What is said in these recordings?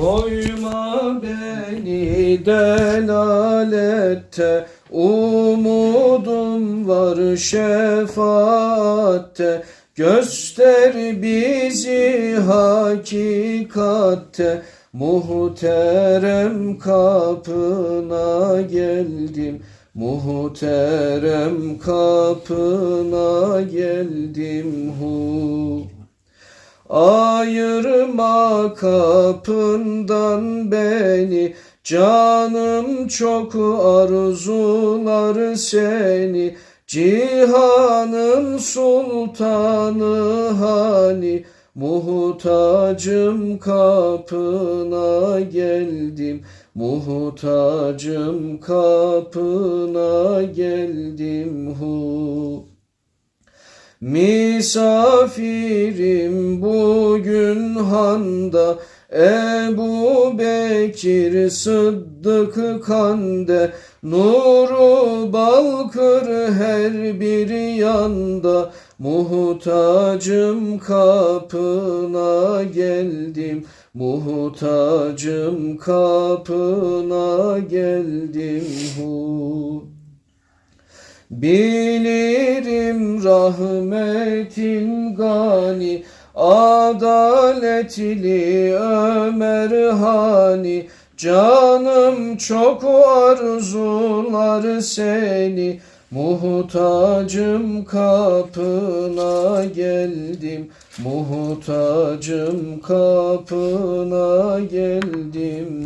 Koyma beni delalette Umudum var şefaatte Göster bizi hakikatte Muhterem kapına geldim. Muhterem kapına geldim. Hu Ayırma kapından beni. Canım çok arzular seni. Cihanın sultanı hani. Muhtacım kapına geldim. Muhtacım kapına geldim. Hu Misafirim bugün handa Ebu Bekir Sıddık kande. Nuru balkır her bir yanda Muhtacım kapına geldim. Muhtacım kapına geldim. Hu Bilirim rahmetin gani Adaletli Ömer Hani. Canım çok arzular seni Muhtacım kapına geldim. Muhtacım kapına geldim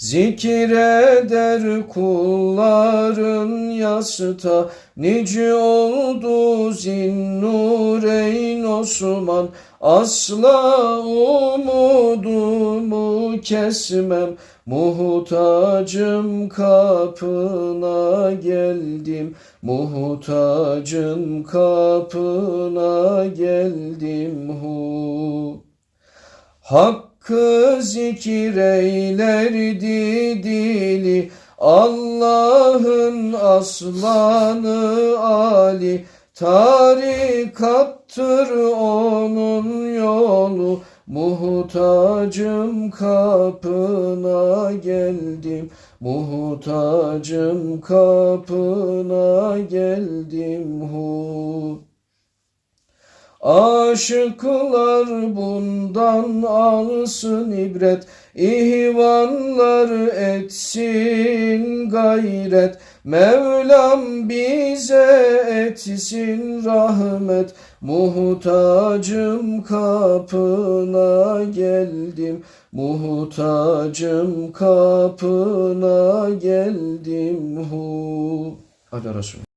Zikreder kulların yasta Nice oldu zinnureyn Osman. Asla umudumu kesmem. Muhtacım kapına geldim. Muhtacım kapına geldim. Hu Hakkı zikreylerdi dili Allah'ın aslanı Ali. Tarikattır onun yolu. Muhtacım kapına geldim. Muhtacım kapına geldim. Hu Aşıklar bundan alsın ibret İhvanlar etsin gayret. Mevlam bize etsin rahmet Muhtacım kapına geldim. Muhtacım kapına geldim. Hu. Allah Resulü